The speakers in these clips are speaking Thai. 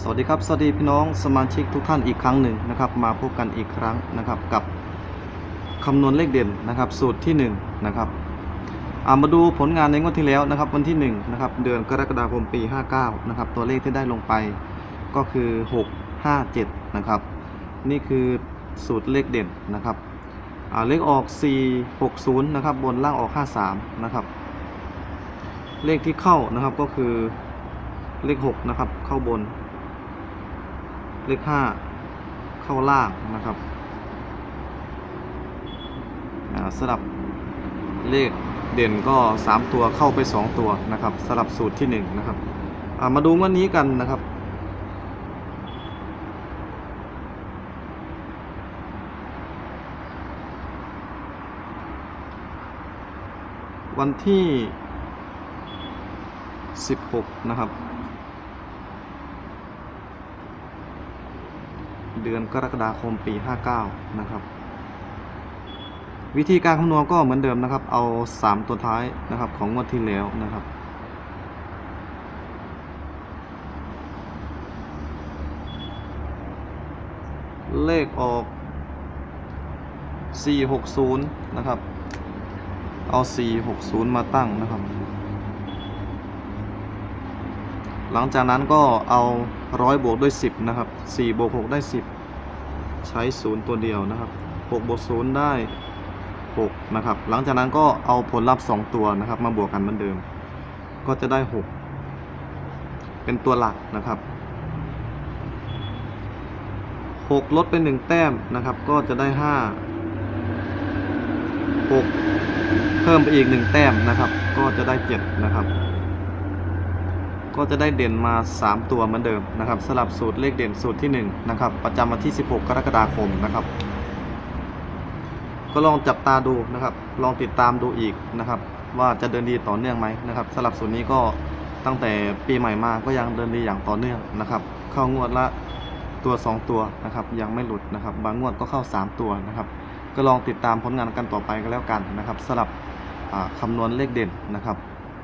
สวัสดีครับ สวัสดีพี่น้องสมาชิกทุกท่านอีกครั้งหนึ่งนะครับ มาพบกันอีกครั้งนะครับกับคำนวณเลขเด่นนะครับ สูตรที่1นะครับามาดูผลงานในงวดที่แล้วนะครับ วันที่1นะครับเดือนกรกฎาคมปี 59นะครับตัวเลขที่ได้ลงไปก็คือ 6 5 7นะครับนี่คือสูตรเลขเด่นนะครับเลขออก 4 6 0นะครับบนล่างออก 53นะครับเลขที่เข้านะครับก็คือเลข6นะครับเข้าบน เลข5เข้าล่างนะครับสลับเลขเด่นก็ 3 ตัวเข้าไป 2 ตัวนะครับสลับสูตรที่ 1 นะครับามาดูวันนี้กันนะครับวันที่ 16 นะครับ เดือนกรกฎาคมปี 59 นะครับ วิธีการคำนวณก็เหมือนเดิมนะครับ เอา 3 ตัวท้ายนะครับของงวดที่แล้วนะครับเลขออก 460 นะครับ เอา 460 มาตั้งนะครับ หลังจากนั้นก็เอาร้อยบวกด้วย 10 นะครับ4บวก6ได้ 10 ใช้ 0 ตัวเดียวนะครับ6บวก0ได้ 6 นะครับ หลังจากนั้นก็เอาผลลัพธ์ 2 ตัวนะครับ มาบวกกันเหมือนเดิม ก็จะได้ 6 เป็นตัวหลักนะครับ 6 ลดเป็น1แต้มนะครับ ก็จะได้ 5 6 เพิ่มไปอีก 1 แต้มนะครับ ก็จะได้ 7 นะครับ ก็จะได้เด่นมา 3 ตัวเหมือนเดิมนะครับสลับสูตรเลขเด่นสูตรที่1นะครับประจำวันที่ 16 กรกฎาคมนะครับ ก็ลองจับตาดูนะครับ ลองติดตามดูอีกนะครับ ว่าจะเดินดีต่อเนื่องไหมนะครับสลับสูตรนี้ก็ตั้งแต่ปีใหม่มาก็ยังเดินดีอย่างต่อเนื่องนะครับ เข้างวดละตัว 2 ตัวนะครับ ยังไม่หลุดนะครับ บางงวดก็เข้า 3 ตัวนะครับ ก็ลองติดตามผลงานกันต่อไปก็แล้วกันนะครับสลับอ่าคำนวณเลขเด่นนะครับ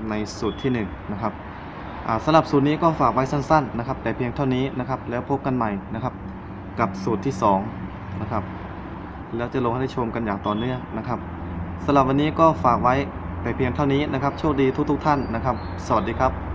ในสูตรที่1นะครับ สำหรับสูตรนี้ก็ฝากไว้สั้นๆนะครับ แต่เพียงเท่านี้นะครับ แล้วพบกันใหม่นะครับ กับสูตรที่2นะครับแล้วจะลงให้ได้ชมกันอย่างต่อเนื่องนะครับสำหรับวันนี้ก็ฝากไว้แต่เพียงเท่านี้นะครับ โชคดีทุกๆท่านนะครับ สวัสดีครับ